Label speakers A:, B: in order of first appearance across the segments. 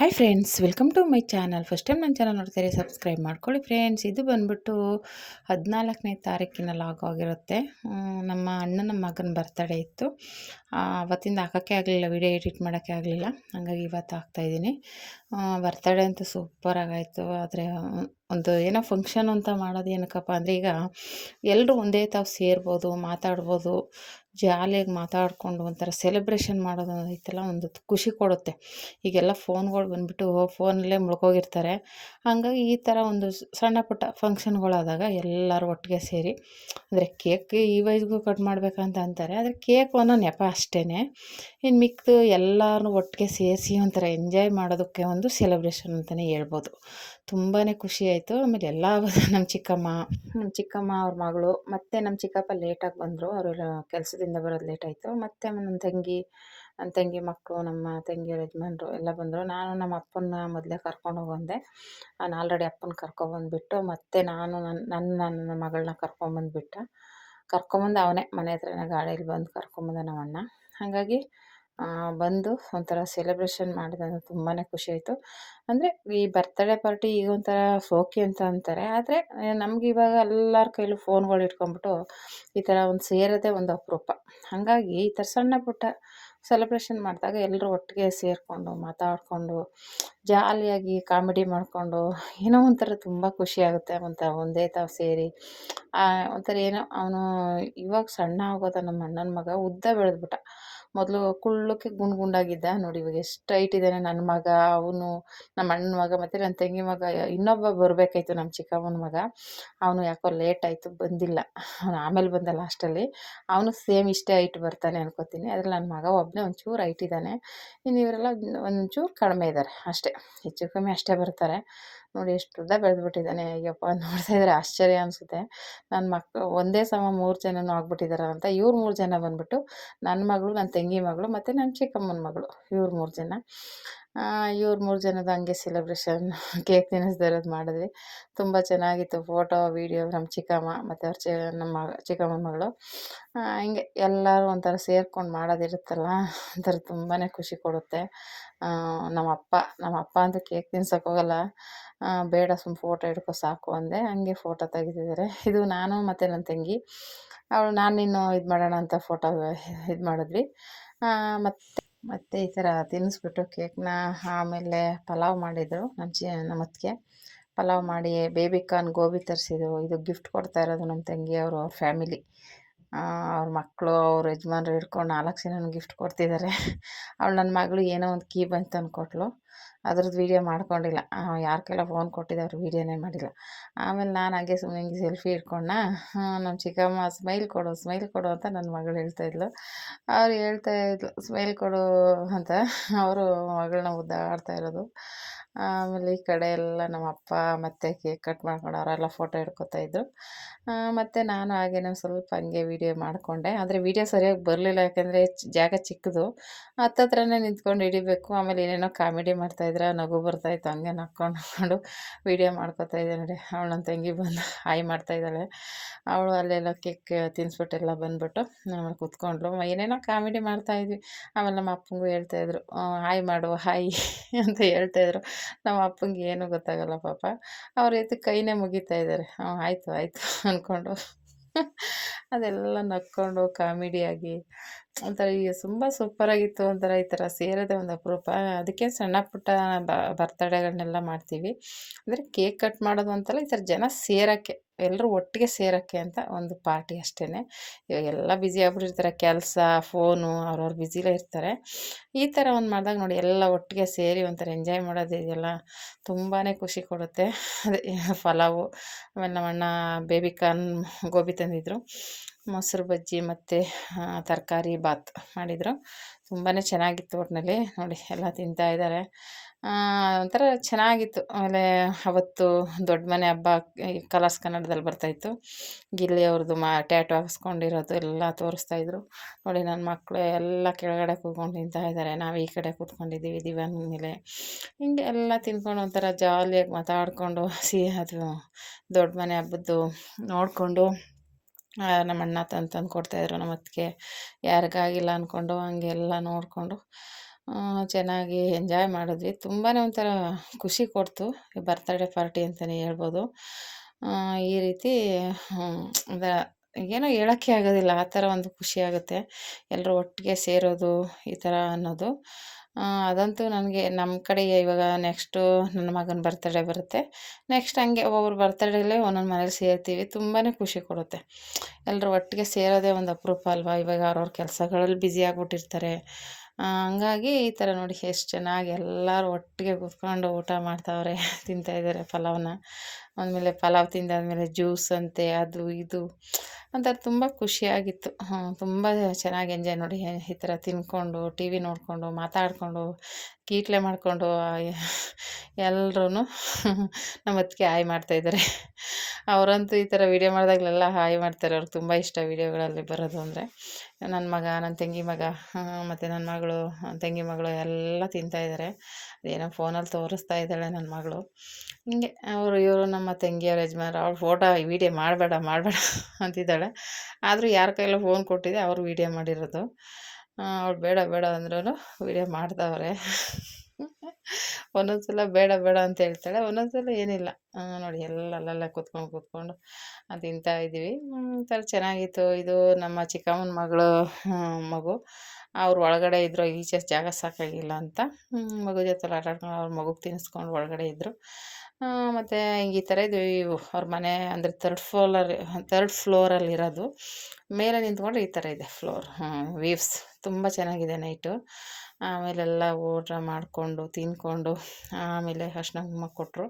A: Hi friends welcome to my channel first time ನನ್ನ channel ನೋಡ್ತಾರೆ subscribe ಮಾಡ್ಕೊಳ್ಳಿ friends ಇದು ಬಂದ್ಬಿಟ್ಟು ಹದಿನಾಲ್ಕನೇ ತಾರೀಕಿನ ಲಾಗ್ ಆಗಿರುತ್ತೆ. ನಮ್ಮ ಅಣ್ಣನ ಮಗನ ಬರ್ತಡೇ ಇತ್ತು. ಅವತ್ತಿಂದ ಹಾಕೋಕ್ಕೆ ಆಗಲಿಲ್ಲ ವಿಡಿಯೋ ಎಡಿಟ್ ಮಾಡೋಕ್ಕೆ ಆಗಲಿಲ್ಲ. ಹಾಗಾಗಿ ಇವತ್ತು ಹಾಕ್ತಾಯಿದ್ದೀನಿ ಬರ್ತಡೇ ಅಂತೂ ಸೂಪರಾಗಾಯಿತು ಆದರೆ, ಒಂದು ಏನೋ ಫಂಕ್ಷನ್ ಅಂತ ಮಾಡೋದು ಏನಕ್ಕಪ್ಪ ಅಂದರೆ ಈಗ ಎಲ್ಲರೂ ಒಂದೇ ತಾವು ಸೇರ್ಬೋದು, ಮಾತಾಡ್ಬೋದು. ಜಾಲಿಯಾಗಿ ಮಾತಾಡಿಕೊಂಡು ಒಂಥರ ಸೆಲೆಬ್ರೇಷನ್ ಮಾಡೋದು ಐತಲ್ಲ ಒಂದು ಖುಷಿ ಕೊಡುತ್ತೆ. ಈಗೆಲ್ಲ ಫೋನ್ಗಳು ಬಂದುಬಿಟ್ಟು ಫೋನಲ್ಲೇ ಮುಳ್ಕೋಗಿರ್ತಾರೆ. ಹಾಗಾಗಿ ಈ ಥರ ಒಂದು ಸಣ್ಣ ಪುಟ್ಟ ಫಂಕ್ಷನ್ಗಳಾದಾಗ ಎಲ್ಲರೂ ಒಟ್ಟಿಗೆ ಸೇರಿ, ಅಂದರೆ ಕೇಕ್ ಈ ವಯಸ್ಸಿಗೂ ಕಟ್ ಮಾಡಬೇಕಂತ ಅಂತಾರೆ, ಆದರೆ ಕೇಕ್ ಅನ್ನೋ ನೆಪ ಅಷ್ಟೇ ಇನ್ನು ಮಿಕ್ಕದು ಎಲ್ಲರೂ ಒಟ್ಟಿಗೆ ಸೇರಿಸಿ ಒಂಥರ ಎಂಜಾಯ್ ಮಾಡೋದಕ್ಕೆ ಒಂದು ಸೆಲೆಬ್ರೇಷನ್ ಅಂತಲೇ ಹೇಳ್ಬೋದು. ತುಂಬಾ ಖುಷಿ ಆಯಿತು. ಆಮೇಲೆ ಎಲ್ಲ ನಮ್ಮ ಚಿಕ್ಕಮ್ಮ. ನಮ್ಮ ಚಿಕ್ಕಮ್ಮ, ಅವ್ರ ಮಗಳು, ಮತ್ತು ನಮ್ಮ ಚಿಕ್ಕಪ್ಪ ಲೇಟಾಗಿ ಬಂದರು. ಅವರೆಲ್ಲ ಕೆಲಸದಿಂದ ಬರೋದು ಲೇಟ್ ಆಯಿತು. ಮತ್ತು ನನ್ನ ತಂಗಿ ನನ್ನ ತಂಗಿ ಮಕ್ಕಳು ನಮ್ಮ ತಂಗಿಯರು ಯಜಮಾನ್ರು ಎಲ್ಲ ಬಂದರು. ನಾನು ನಮ್ಮ ಅಪ್ಪನ ಮೊದಲೇ ಕರ್ಕೊಂಡು ಹೋಗಂದೆ ನಾನು ಆಲ್ರೆಡಿ ಅಪ್ಪನ ಕರ್ಕೊಬಂದುಬಿಟ್ಟು ಮತ್ತೆ ನಾನು ನನ್ನ ನನ್ನ ನನ್ನ ಮಗಳನ್ನ ಕರ್ಕೊಂಬಂದುಬಿಟ್ಟ ಕರ್ಕೊಂಬಂದು ಅವನೇ. ಮನೆ ಹತ್ರನೇ ಗಾಡಿಯಲ್ಲಿ ಬಂದು ಕರ್ಕೊಂಬಂದ ನಮ್ಮ ಅಣ್ಣ. ಹಾಗಾಗಿ ಬಂದು ಒಂಥರ ಸೆಲೆಬ್ರೇಷನ್ ಮಾಡಿದಾಗ ತುಂಬಾ ಖುಷಿ ಆಯಿತು. ಅಂದರೆ ಈ ಬರ್ತ್ಡೇ ಪಾರ್ಟಿ ಈಗ ಒಂಥರ ಶೋಕಿ ಅಂತ ಅಂತಾರೆ. ಆದರೆ ನಮ್ಗೆ ಇವಾಗ ಎಲ್ಲರ ಕೈಲೂ ಫೋನ್ಗಳು ಇಟ್ಕೊಂಡ್ಬಿಟ್ಟು ಈ ಥರ ಒಂದು ಸೇರೋದೇ ಒಂದು ಅಪರೂಪ. ಹಾಗಾಗಿ ಈ ಥರ ಸಣ್ಣ ಪುಟ್ಟ ಸೆಲೆಬ್ರೇಷನ್ ಮಾಡಿದಾಗ ಎಲ್ಲರೂ ಒಟ್ಟಿಗೆ ಸೇರಿಕೊಂಡು ಮಾತಾಡಿಕೊಂಡು, ಜಾಲಿಯಾಗಿ ಕಾಮಿಡಿ ಮಾಡಿಕೊಂಡು ಏನೋ ಒಂಥರ ತುಂಬ ಖುಷಿಯಾಗುತ್ತೆ ಒಂಥರ ಒಂದೇ ತಾವ ಸೇರಿ. ಒಂಥರ ಏನೋ ಅವನು ಇವಾಗ ಸಣ್ಣ ಆಗೋದ ನಮ್ಮ ಅಣ್ಣನ ಮಗ ಉದ್ದ ಬೆಳೆದ್ಬಿಟ್ಟ. ಮೊದಲು ಕುಳ್ಳಕ್ಕೆ ಗುಂಡು ಗುಂಡಾಗಿದ್ದ. ನೋಡಿ ಇವಾಗ ಎಷ್ಟು ಹೈಟ್ ಇದ್ದಾನೆ ನನ್ನ ಮಗ, ಅವನು ನಮ್ಮ ಅಣ್ಣನ ಮಗ ಮತ್ತು ನನ್ನ ತಂಗಿ ಮಗ, ಇನ್ನೊಬ್ಬ ಬರಬೇಕಾಯ್ತು ನಮ್ಮ ಚಿಕ್ಕಮ್ಮನ ಮಗ. ಅವನು ಯಾಕೋ ಲೇಟ್ ಆಯಿತು, ಬಂದಿಲ್ಲ. ಅವನು ಆಮೇಲೆ ಬಂದ ಲಾಸ್ಟಲ್ಲಿ ಅವನು ಸೇಮ್ ಇಷ್ಟೇ ಹೈಟ್ ಬರ್ತಾನೆ ಅನ್ಕೋತೀನಿ. ಆದರೆ ನನ್ನ ಮಗ ಒಬ್ಬನೇ ಒಂಚೂರು ಹೈಟ್ ಇದ್ದಾನೆ ಇನ್ನು ಇವರೆಲ್ಲ ಒಂಚೂರು ಕಡಿಮೆ ಇದ್ದಾರೆ ಅಷ್ಟೇ. ಹೆಚ್ಚು ಕಮ್ಮಿ ಅಷ್ಟೇ ಬರ್ತಾರೆ. ನೋಡಿ ಎಷ್ಟು ಉದ್ದ ಬೆಳೆದ್ಬಿಟ್ಟಿದ್ದಾನೆ. ಅಯ್ಯಪ್ಪ ನೋಡ್ತಾ ಇದ್ರೆ ಆಶ್ಚರ್ಯ ಅನಿಸುತ್ತೆ. ನನ್ನ ಮಕ್ಕಳು ಒಂದೇ ಸಮ ಮೂರು ಜನನೂ ಆಗ್ಬಿಟ್ಟಿದಾರ ಅಂತ ಇವ್ರು ಮೂರು ಜನ ಬಂದ್ಬಿಟ್ಟು ನನ್ನ ಮಗಳು ನನ್ನ ತಂಗಿ ಮಗಳು ಮತ್ತು ನನ್ನ ಚಿಕ್ಕಮ್ಮನ ಮಗಳು, ಇವ್ರು ಮೂರು ಜನ. ಇವ್ರು ಮೂರು ಜನದ ಹಂಗೆ ಸೆಲೆಬ್ರೇಷನ್ ಕೇಕ್ ತಿನ್ನಿಸ್ದಿರೋದು ಮಾಡಿದ್ವಿ. ತುಂಬ ಚೆನ್ನಾಗಿತ್ತು ಫೋಟೋ ವೀಡಿಯೋ ನಮ್ಮ ಚಿಕ್ಕಮ್ಮ ಮತ್ತು ಅವ್ರ ಚಿ, ನಮ್ಮ ಚಿಕ್ಕಮ್ಮನ ಮಗಳು. ಹಿಂಗೆ ಎಲ್ಲರೂ ಒಂಥರ ಸೇರ್ಕೊಂಡು ಮಾಡೋದಿರುತ್ತಲ್ಲ, ಒಂಥರ ತುಂಬಾ ಖುಷಿ ಕೊಡುತ್ತೆ. ನಮ್ಮ ಅಪ್ಪ ನಮ್ಮ ಅಪ್ಪ ಅಂತೂ ಕೇಕ್ ತಿನ್ಸೋಕ್ಕೋಗಲ್ಲ ಬೇಡ ಸುಮ್ಮ ಫೋಟೋ ಹಿಡ್ಕೊ ಸಾಕು ಅಂದೆ, ಹಂಗೆ ಫೋಟೋ ತೆಗೆದಿದ್ದಾರೆ. ಇದು ನಾನು ಮತ್ತು ನನ್ನ ತಂಗಿ. ಅವಳು ನಾನು ಇನ್ನು ಇದು ಮಾಡೋಣ ಅಂತ ಫೋಟೋ ಇದು ಮಾಡಿದ್ವಿ. ಮತ್ತು ಮತ್ತು ಈ ಥರ ತಿನ್ನಿಸ್ಬಿಟ್ಟು ಕೇಕ್ನ ಆಮೇಲೆ ಪಲಾವ್ ಮಾಡಿದರು ನಮ್ಮ ಚಿ, ನಮ್ಮ ಅತ್ತಿಗೆ. ಪಲಾವ್ ಮಾಡಿ ಬೇಬಿ ಕಾರ್ನ್ ಗೋಬಿ ತರಿಸಿದ್ರು. ಇದು ಗಿಫ್ಟ್ ಕೊಡ್ತಾ ಇರೋದು ನಮ್ಮ ತಂಗಿಯವರು ಅವ್ರ ಫ್ಯಾಮಿಲಿ ಅವ್ರ ಮಕ್ಕಳು ಅವ್ರ ಯಜಮಾನ್ರು ಹಿಡ್ಕೊಂಡು ನಾಲ್ಕು ಜನ ಗಿಫ್ಟ್ ಕೊಡ್ತಿದ್ದಾರೆ ಅವಳು ನನ್ನ ಮಗಳು ಏನೋ ಒಂದು ಕೀ ಬಂತು ತಂದ್ಕೊಟ್ಲು ಅದ್ರದ್ದು ವೀಡಿಯೋ ಮಾಡ್ಕೊಂಡಿಲ್ಲ. ಯಾರ ಕೈಲ ಫೋನ್ ಕೊಟ್ಟಿದ್ದು ವೀಡಿಯೋನೇ ಮಾಡಿಲ್ಲ. ಆಮೇಲೆ ನಾನು ಹಾಗೆ ಸುಮ್ಮನೆ ಹಿಂಗೆ ಸೆಲ್ಫಿ ಇಟ್ಕೊಂಡ ನಮ್ಮ ಚಿಕ್ಕಮ್ಮ ಸ್ಮೈಲ್ ಕೊಡು ಸ್ಮೈಲ್ ಕೊಡು ಅಂತ ನನ್ನ ಮಗಳು ಹೇಳ್ತಾ ಇದ್ಲು. ಅವ್ರು ಹೇಳ್ತಾ ಇದ್ಲು ಸ್ಮೈಲ್ ಕೊಡು ಅಂತ. ಅವರು ಮಗಳನ್ನ ಮುದ್ದಾಡ್ತಾ ಇರೋದು. ಆಮೇಲೆ ಈ ಕಡೆ ಎಲ್ಲ ನಮ್ಮ ಅಪ್ಪ ಮತ್ತು ಕೇಕ್ ಕಟ್ ಮಾಡ್ಕೊಂಡು ಅವರೆಲ್ಲ ಫೋಟೋ ಹಿಡ್ಕೊತಾ ಇದ್ದರು ಮತ್ತು ನಾನು ಹಾಗೇನೋ ಸ್ವಲ್ಪ ಹಂಗೆ ವೀಡಿಯೋ ಮಾಡಿಕೊಂಡೆ. ಆದರೆ ವೀಡಿಯೋ ಸರಿಯಾಗಿ ಬರಲಿಲ್ಲ, ಯಾಕೆಂದರೆ ಜಾಗ ಚಿಕ್ಕದು. ಹತ್ತತ್ರನೇ ನಿಂತ್ಕೊಂಡು ಹಿಡಿಬೇಕು, ಆಮೇಲೆ ಏನೇನೋ ಕಾಮಿಡಿ ಮಾಡ್ತಾಯಿದ್ರೆ ನಗು ಬರ್ತಾಯಿತ್ತು ಹಂಗೆ ನಕ್ಕೊಂಡು ನಕ್ಕೊಂಡು ವೀಡಿಯೋ ಮಾಡ್ಕೊತಾ ಇದ್ದೆ ನೋಡಿ. ಅವಳು ನನ್ನ ತಂಗಿ ಬಂದು ಹಾಯ್ ಮಾಡ್ತಾಯಿದ್ದಾಳೆ ಅವಳು ಅಲ್ಲೆಲ್ಲ ಕೇಕ್ ತಿನ್ನಿಸ್ಬಿಟ್ಟೆಲ್ಲ ಬಂದ್ಬಿಟ್ಟು ಆಮೇಲೆ ಕೂತ್ಕೊಂಡ್ಳು. ಏನೇನೋ ಕಾಮಿಡಿ ಮಾಡ್ತಾಯಿದ್ವಿ ಆಮೇಲೆ ನಮ್ಮ ಅಪ್ಪಂಗೂ ಹೇಳ್ತಾಯಿದ್ರು ಹಾಯ್ ಮಾಡು, ಹಾಯ್ ಅಂತ ಹೇಳ್ತಾಯಿದ್ರು ನಮ್ಮ ಅಪ್ಪಂಗೆ ಏನೂ ಗೊತ್ತಾಗಲ್ಲ ಪಾಪ. ಅವ್ರ ಎದ್ದು ಕೈನೇ ಮುಗಿತಾ ಇದ್ದಾರೆ ಹ್ಞೂ ಆಯಿತು ಆಯಿತು ಅಂದ್ಕೊಂಡು ಅದೆಲ್ಲ ನಕ್ಕೊಂಡು ಕಾಮಿಡಿಯಾಗಿ. ಒಂಥರ ಈಗ ತುಂಬ ಸೂಪರಾಗಿತ್ತು ಒಂಥರ ಈ ಥರ ಸೇರೋದೇ ಒಂದು ಅಪರೂಪ. ಅದಕ್ಕೆ ಸಣ್ಣ ಪುಟ್ಟ ಬರ್ತಡೇಗಳನ್ನೆಲ್ಲ ಮಾಡ್ತೀವಿ. ಅಂದರೆ ಕೇಕ್ ಕಟ್ ಮಾಡೋದು ಅಂತಲ್ಲ ಈ ಥರ ಜನ ಸೇರೋಕ್ಕೆ. ಎಲ್ಲರೂ ಒಟ್ಟಿಗೆ ಸೇರೋಕ್ಕೆ ಅಂತ ಒಂದು ಪಾರ್ಟಿ ಅಷ್ಟೇ ಇವಾಗ ಎಲ್ಲ ಬ್ಯುಸಿ ಆಗ್ಬಿಟ್ಟಿರ್ತಾರೆ, ಕೆಲಸ ಫೋನು ಅವ್ರವ್ರು ಬ್ಯುಸಿಲೇ ಇರ್ತಾರೆ. ಈ ಥರ ಒಂದು ಮಾಡಿದಾಗ ನೋಡಿ ಎಲ್ಲ ಒಟ್ಟಿಗೆ ಸೇರಿ ಒಂಥರ ಎಂಜಾಯ್ ಮಾಡೋದು ಇದೆಲ್ಲ ತುಂಬಾ ಖುಷಿ ಕೊಡುತ್ತೆ. ಅದೇ ಪಲಾವು, ಆಮೇಲೆ ನಮ್ಮ ಅಣ್ಣ ಬೇಬಿ ಕಾರ್ನ್ ಗೋಬಿ ತಂದಿದ್ರು. ಮೊಸರು ಬಜ್ಜಿ ಮತ್ತು ತರಕಾರಿ, ಬಾತ್ ಮಾಡಿದರು. ತುಂಬಾ ಚೆನ್ನಾಗಿತ್ತು ಒಟ್ಟಿನಲ್ಲಿ ನೋಡಿ ಎಲ್ಲ ತಿಂತಾ ಇದ್ದಾರೆ. ಒಂಥರ ಚೆನ್ನಾಗಿತ್ತು. ಆಮೇಲೆ ಅವತ್ತು ದೊಡ್ಡ ಮನೆ ಹಬ್ಬ ಕಲರ್ಸ್ ಕನ್ನಡದಲ್ಲಿ ಬರ್ತಾಯಿತ್ತು ಗಿಲ್ಲಿ ಅವ್ರದ್ದು ಮಾ, ಟ್ಯಾಟು ಹಾಕಿಸ್ಕೊಂಡಿರೋದು ಎಲ್ಲ ತೋರಿಸ್ತಾಯಿದ್ರು ನೋಡಿ ನನ್ನ ಮಕ್ಕಳು ಎಲ್ಲ ಕೆಳಗಡೆ ಕೂತ್ಕೊಂಡು ತಿಂತಾ ಇದ್ದಾರೆ ನಾವು ಈ ಕಡೆ ಕೂತ್ಕೊಂಡಿದ್ದೀವಿ ದಿವಾನ್ ಮೇಲೆ. ಹಿಂಗೆ ಎಲ್ಲ ತಿನ್ಕೊಂಡು ಒಂಥರ ಜಾಲಿಯಾಗಿ ಮಾತಾಡಿಕೊಂಡು ಸಿಹಿ ಅದು ದೊಡ್ಡ ಮನೆ ಹಬ್ಬದ್ದು ನೋಡಿಕೊಂಡು ನಮ್ಮ ಅಣ್ಣ ತಂದು ತಂದು ಕೊಡ್ತಾಯಿದ್ರು ನಮ್ಮ ಅತ್ತಿಗೆ ಯಾರಿಗಾಗಿಲ್ಲ ಅಂದ್ಕೊಂಡು ಹಂಗೆಲ್ಲ ನೋಡಿಕೊಂಡು ಚೆನ್ನಾಗಿ ಎಂಜಾಯ್ ಮಾಡಿದ್ವಿ. ತುಂಬಾ ಒಂಥರ ಖುಷಿ ಕೊಡ್ತು. ಈ ಬರ್ತ್ಡೇ ಪಾರ್ಟಿ ಅಂತಲೇ ಹೇಳ್ಬೋದು. ಈ ರೀತಿ ಅದ ಏನೋ ಹೇಳೋಕ್ಕೆ ಆಗೋದಿಲ್ಲ. ಆ ಥರ ಒಂದು ಖುಷಿ ಆಗುತ್ತೆ. ಎಲ್ಲರೂ ಒಟ್ಟಿಗೆ ಸೇರೋದು, ಈ ಥರ ಅನ್ನೋದು. ಅದಂತೂ ನನಗೆ ನಮ್ಮ ಕಡೆ ಇವಾಗ ನೆಕ್ಸ್ಟು ನನ್ನ ಮಗನ ಬರ್ತಡೇ ಬರುತ್ತೆ. ನೆಕ್ಸ್ಟ್ ಹಂಗೆ ಒಬ್ಬೊಬ್ರು ಬರ್ತಡೇಲೇ ಒಂದೊಂದು ಮನೇಲಿ ಸೇರ್ತೀವಿ. ತುಂಬಾ ಖುಷಿ ಕೊಡುತ್ತೆ. ಎಲ್ಲರೂ ಒಟ್ಟಿಗೆ ಸೇರೋದೇ ಒಂದು ಅಪರೂಪ ಅಲ್ವಾ? ಇವಾಗ ಅವ್ರವ್ರ ಕೆಲಸಗಳಲ್ಲಿ ಬ್ಯುಸಿ ಆಗಿಬಿಟ್ಟಿರ್ತಾರೆ. ಹಂಗಾಗಿ ಈ ಥರ ನೋಡಿ ಎಷ್ಟು ಚೆನ್ನಾಗಿ ಎಲ್ಲರೂ ಒಟ್ಟಿಗೆ ಕೂತ್ಕೊಂಡು ಊಟ ಮಾಡ್ತಾವ್ರೆ ತಿಂತಾಯಿದ್ದಾರೆ ಪಲಾವ್ನ. ಆಮೇಲೆ ಪಲಾವ್ ತಿಂದಾದ್ಮೇಲೆ ಜ್ಯೂಸ್ ಅಂತೆ, ಅದು ಇದು. ಒಂಥರ ತುಂಬ ಖುಷಿಯಾಗಿತ್ತು. ತುಂಬ ಚೆನ್ನಾಗಿ ಎಂಜಾಯ್ ನೋಡಿ, ಈ ಥರ ತಿನ್ಕೊಂಡು, ಟಿ ವಿ ನೋಡಿಕೊಂಡು, ಮಾತಾಡಿಕೊಂಡು, ಕೀಟ್ಲೆ ಮಾಡಿಕೊಂಡು ಎಲ್ಲರೂ ನಮ್ಮ ಅತ್ತಿಗೆ ಹಾಯ್ ಮಾಡ್ತಾಯಿದ್ದಾರೆ ಅವರಂತೂ ಈ ಥರ ವೀಡಿಯೋ ಮಾಡಿದಾಗಲೆಲ್ಲ ಹಾಯ್ ಮಾಡ್ತಾರೆ. ಅವ್ರಿಗೆ ತುಂಬ ಇಷ್ಟ ವೀಡಿಯೋಗಳಲ್ಲಿ ಬರೋದು ಅಂದರೆ. ನನ್ನ ಮಗ ನನ್ನ ತಂಗಿ ಮಗ ಮತ್ತು ನನ್ನ ಮಗಳು, ತಂಗಿ ಮಗಳು ಎಲ್ಲ ತಿಂತಾಯಿದ್ದಾರೆ ಅದೇನೋ ಫೋನಲ್ಲಿ ತೋರಿಸ್ತಾ ಇದ್ದಾಳೆ ನನ್ನ ಮಗಳು. ಹಿಂಗೆ ಅವರು, ಇವರು ನಮ್ಮ ತಂಗಿಯವ್ರ ಯಜಮಾನ್ರು, ಅವ್ಳು ಫೋಟೋ ವೀಡಿಯೋ ಮಾಡಬೇಡ ಮಾಡಬೇಡ ಅಂತಿದ್ದಾಳೆ. ಆದರೂ ಯಾರ ಕೈಲ ಫೋನ್ ಕೊಟ್ಟಿದೆ ಅವರು ವೀಡಿಯೋ ಮಾಡಿರೋದು. ಅವ್ಳು ಬೇಡ ಬೇಡ ಅಂದ್ರೂ ವೀಡಿಯೋ ಮಾಡ್ತಾವ್ರೆ ಒಂದೊಂದು ಸಲ ಬೇಡ ಬೇಡ ಅಂತ ಹೇಳ್ತಾಳೆ. ಒಂದೊಂದು ಸಲ ಏನಿಲ್ಲ ನೋಡಿ ಎಲ್ಲ ಅಲ್ಲೆಲ್ಲ ಕೂತ್ಕೊಂಡು ಕೂತ್ಕೊಂಡು ತಿಂತಾ ಇದ್ದೀವಿ. ಒಂಥರ ಚೆನ್ನಾಗಿತ್ತು. ಇದು ನಮ್ಮ ಚಿಕ್ಕಮ್ಮನ ಮಗಳು ಮಗು. ಅವ್ರು ಒಳಗಡೆ ಇದ್ದರು ಈಚೆ ಜಾಗ ಸಾಕಾಗಿಲ್ಲ ಅಂತ. ಮಗು ಜೊತೆ ಆಟಾಡ್ಕೊಂಡು ಅವ್ರ ಮಗುಗೆ ತಿನ್ನಿಸ್ಕೊಂಡು ಒಳಗಡೆ ಇದ್ದರು ಮತ್ತು ಈ ಥರ ಇದ್ವಿ. ಅವ್ರ ಮನೆ ಅಂದರೆ ತರ್ಡ್ ಫ್ಲೋರ್ ತರ್ಡ್ ಫ್ಲೋರಲ್ಲಿ ಇರೋದು. ಮೇಲೆ ನಿಂತ್ಕೊಂಡ್ರೆ ಈ ಥರ ಇದೆ ಫ್ಲೋರ್ ವೀವ್ಸ್ ತುಂಬ ಚೆನ್ನಾಗಿದೆ ನೈಟು ಆಮೇಲೆಲ್ಲ ಊಟ ಮಾಡಿಕೊಂಡು ತಿಂದ್ಕೊಂಡು ಆಮೇಲೆ ಅರ್ಶಿನ ಕುಂಕುಮ ಕೊಟ್ಟರು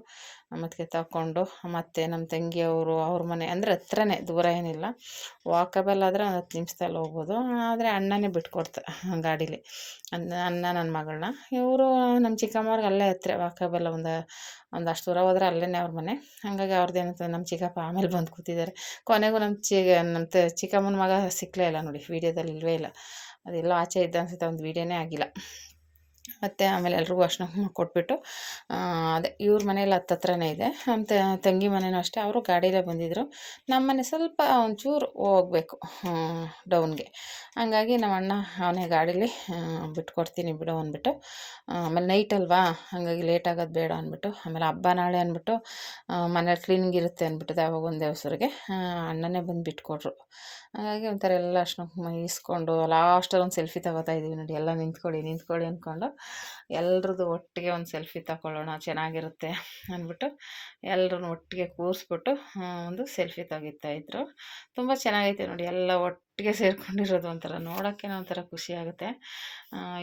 A: ಮತ್ತು ತಗೊಂಡು, ಮತ್ತು ನಮ್ಮ ತಂಗಿಯವರು ಅವ್ರ ಮನೆ, ಅಂದರೆ ಹತ್ರನೇ, ದೂರ ಏನಿಲ್ಲ. ವಾಕಬಲ್ ಆದರೆ ಒಂದು ಹತ್ತು ನಿಮಿಷದಲ್ಲಿ ಹೋಗ್ಬೋದು. ಆದರೆ ಅಣ್ಣನೇ ಬಿಟ್ಕೊಡ್ತಾ ಗಾಡೀಲಿ. ಅನ್ನ ಅಣ್ಣ ನನ್ನ ಮಗಳನ್ನ. ಇವರು ನಮ್ಮ ಚಿಕ್ಕಮ್ಮವ್ರಿಗೆ ಅಲ್ಲೇ ಹತ್ರ ವಾಕಬಲ್ ಒಂದು ಒಂದು ಅಷ್ಟು ದೂರ ಹೋದ್ರೆ ಅಲ್ಲೇ ಅವ್ರ ಮನೆ. ಹಾಗಾಗಿ ಅವ್ರದ್ದೇನಂತ ನಮ್ಮ ಚಿಕ್ಕಪ್ಪ ಆಮೇಲೆ ಬಂದು ಕೂತಿದ್ದಾರೆ. ಕೊನೆಗೂ ನಮ್ಮ ಚಿ ನಮ್ಮ ತ, ಚಿಕ್ಕಮ್ಮನ ಮಗ ಸಿಕ್ಕಲೇ ಇಲ್ಲ ನೋಡಿ ವೀಡಿಯೋದಲ್ಲಿ ಇಲ್ಲವೇ ಇಲ್ಲ. ಅದೆಲ್ಲ ಆಚೆ ಇದ್ದ ಅನ್ಸುತ್ತೆ, ಒಂದು ವೀಡಿಯೋನೇ ಆಗಿಲ್ಲ. ಮತ್ತು ಆಮೇಲೆ ಎಲ್ರಿಗೂ ಕುಂಕುಮ ಕೊಟ್ಬಿಟ್ಟು ಅದೇ ಇವ್ರ ಮನೇಲಿ ಹತ್ತತ್ರನೇ ಇದೆ. ನಮ್ಮ ತಂಗಿ ಮನೇನೂ ಅಷ್ಟೇ, ಅವರು ಗಾಡಿಯಲ್ಲೇ ಬಂದಿದ್ದರು ನಮ್ಮ ಮನೆ ಸ್ವಲ್ಪ ಒಂಚೂರು ಹೋಗ್ಬೇಕು ಡೌನ್ಗೆ. ಹಂಗಾಗಿ ನಮ್ಮ ಅಣ್ಣ ಅವನೇ ಗಾಡೀಲಿ ಬಿಟ್ಕೊಡ್ತೀನಿ ಬಿಡು ಅಂದ್ಬಿಟ್ಟು ಆಮೇಲೆ ನೈಟ್ ಅಲ್ವಾ, ಹಾಗಾಗಿ ಲೇಟ್ ಆಗೋದು ಬೇಡ ಅಂದ್ಬಿಟ್ಟು, ಆಮೇಲೆ ಹಬ್ಬ ನಾಳೆ ಅಂದ್ಬಿಟ್ಟು ಮನೇಲಿ ಕ್ಲೀನಿಂಗ್ ಇರುತ್ತೆ ಅಂದ್ಬಿಟ್ಟು ಯಾವಾಗ ಒಂದು ದೇವಸ್ರಿಗೆ. ಅಣ್ಣನೇ ಬಂದು ಬಿಟ್ಕೊಟ್ರು. ಹಾಗಾಗಿ ಒಂಥರ ಎಲ್ಲ ಅಷ್ಟು ಮೈಸ್ಕೊಂಡು ಲಾಸ್ಟಲ್ಲಿ ಒಂದು ಸೆಲ್ಫಿ ತಗೋತಾ ಇದ್ದೀವಿ ನೋಡಿ. ಎಲ್ಲ ನಿಂತ್ಕೊಳ್ಳಿ ನಿಂತ್ಕೊಳ್ಳಿ ಅಂದ್ಕೊಂಡು ಎಲ್ರದ್ದು ಒಟ್ಟಿಗೆ ಒಂದು ಸೆಲ್ಫಿ ತಗೊಳ್ಳೋಣ ಚೆನ್ನಾಗಿರುತ್ತೆ ಅಂದ್ಬಿಟ್ಟು ಎಲ್ಲರೂ ಒಟ್ಟಿಗೆ ಕೂರಿಸ್ಬಿಟ್ಟು ಒಂದು ಸೆಲ್ಫಿ ತೆಗಿತಾಯಿದ್ರು ತುಂಬ ಚೆನ್ನಾಗೈತೆ ನೋಡಿ. ಎಲ್ಲ ಒಟ್ಟು ಒಟ್ಟಿಗೆ ಸೇರ್ಕೊಂಡಿರೋದು ಒಂಥರ ನೋಡೋಕ್ಕೆ ಒಂಥರ ಖುಷಿಯಾಗುತ್ತೆ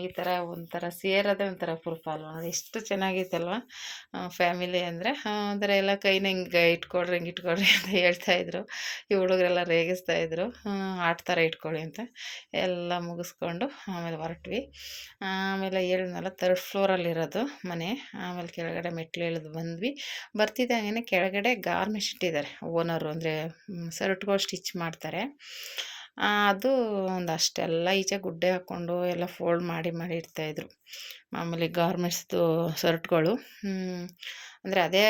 A: ಈ ಥರ ಒಂಥರ ಸೇರೋದೇ ಒಂಥರ ಅಪರೂಪ ಅಲ್ವಾ? ಅದು ಎಷ್ಟು ಚೆನ್ನಾಗೈತಲ್ವ ಫ್ಯಾಮಿಲಿ ಅಂದರೆ ಒಂಥರ ಎಲ್ಲ ಕೈನ ಹಿಂಗೆ ಇಟ್ಕೊಳ್ರಿ ಹಿಂಗೆ ಇಟ್ಕೊಳ್ರಿ ಅಂತ ಹೇಳ್ತಾಯಿದ್ರು ಈ ಹುಡುಗರೆಲ್ಲ ರೇಗಿಸ್ತಾಯಿದ್ರು ಥರ ಇಟ್ಕೊಳ್ಳಿ ಅಂತ ಎಲ್ಲ ಮುಗಿಸ್ಕೊಂಡು ಆಮೇಲೆ ಹೊರಟ್ವಿ. ಆಮೇಲೆ ಹೇಳಿದ್ನಲ್ಲ ತರ್ಡ್ ಫ್ಲೋರಲ್ಲಿರೋದು ಮನೆ. ಆಮೇಲೆ ಕೆಳಗಡೆ ಮೆಟ್ಲು ಇಳಿದು ಬಂದ್ವಿ. ಬರ್ತಿದ್ದಂಗೆ ಕೆಳಗಡೆ ಗಾರ್ಮೆಂಟ್ಸ್ ಇಟ್ಟಿದ್ದಾರೆ. ಓನರು ಅಂದರೆ ಸರ್ಟ್ಗಳು ಸ್ಟಿಚ್ ಮಾಡ್ತಾರೆ. ಅದು ಒಂದು ಅಷ್ಟೆಲ್ಲ ಈಚೆ ಗುಡ್ಡೆ ಹಾಕ್ಕೊಂಡು ಎಲ್ಲ ಫೋಲ್ಡ್ ಮಾಡಿ ಮಾಡಿ ಇಡ್ತಾಯಿದ್ರು ಮಾಮೂಲಿ ಗಾರ್ಮೆಂಟ್ಸ್ದು ಶರ್ಟ್ಗಳು. ಅಂದರೆ ಅದೇ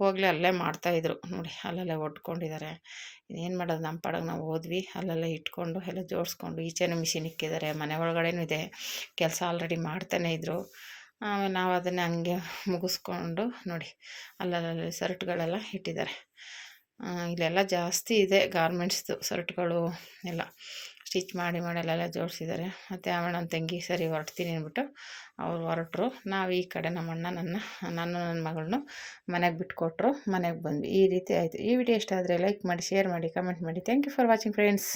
A: ಹೋಗ್ಲೇ ಅಲ್ಲೇ ಮಾಡ್ತಾಯಿದ್ರು ನೋಡಿ, ಅಲ್ಲಲ್ಲೇ ಒಟ್ಕೊಂಡಿದ್ದಾರೆ. ಇನ್ನೇನು ಮಾಡೋದು ನಮ್ಮ ಪಾಡಗೆ ನಾವು ಹೋದ್ವಿ, ಅಲ್ಲೆಲ್ಲ ಇಟ್ಕೊಂಡು ಎಲ್ಲ ಜೋಡಿಸ್ಕೊಂಡು ಈಚೆನೂ ಮಿಷಿನ್ ಇಕ್ಕಿದ್ದಾರೆ, ಮನೆ ಒಳಗಡೆನೂ ಇದೆ, ಕೆಲಸ ಆಲ್ರೆಡಿ ಮಾಡ್ತಾನೇ ಇದ್ದರು ಆಮೇಲೆ ನಾವು ಅದನ್ನು ಹಂಗೆ ಮುಗಿಸ್ಕೊಂಡು ನೋಡಿ, ಅಲ್ಲಲ್ಲಿ ಶರ್ಟ್ಗಳೆಲ್ಲ ಇಟ್ಟಿದ್ದಾರೆ. ಇಲ್ಲೆಲ್ಲ ಜಾಸ್ತಿ ಇದೆ ಗಾರ್ಮೆಂಟ್ಸ್ದು ಶರ್ಟ್ಗಳು ಎಲ್ಲ. ಸ್ಟಿಚ್ ಮಾಡಿ ಮಾಡಿ ಅಲ್ಲೆಲ್ಲ ಜೋಡಿಸಿದ್ದಾರೆ ಮತ್ತು ಅವಣ್ಣನ ತಂಗಿ ಸರಿ ಹೊರಡ್ತೀನಿ ಅಂದ್ಬಿಟ್ಟು ಅವ್ರು ಹೊರಟ್ರು. ನಾವು ಈ ಕಡೆ ನಮ್ಮ ಅಣ್ಣ ನನ್ನ, ನಾನು ನನ್ನ ಮಗಳನ್ನು ಮನೆಗೆ ಬಿಟ್ಕೊಟ್ರು, ಮನೆಗೆ ಬಂದ್ವಿ. ಈ ರೀತಿ ಆಯಿತು. ಈ ವಿಡಿಯೋ ಇಷ್ಟ ಆದರೆ ಲೈಕ್ ಮಾಡಿ ಶೇರ್ ಮಾಡಿ ಕಮೆಂಟ್ ಮಾಡಿ. Thank you for watching friends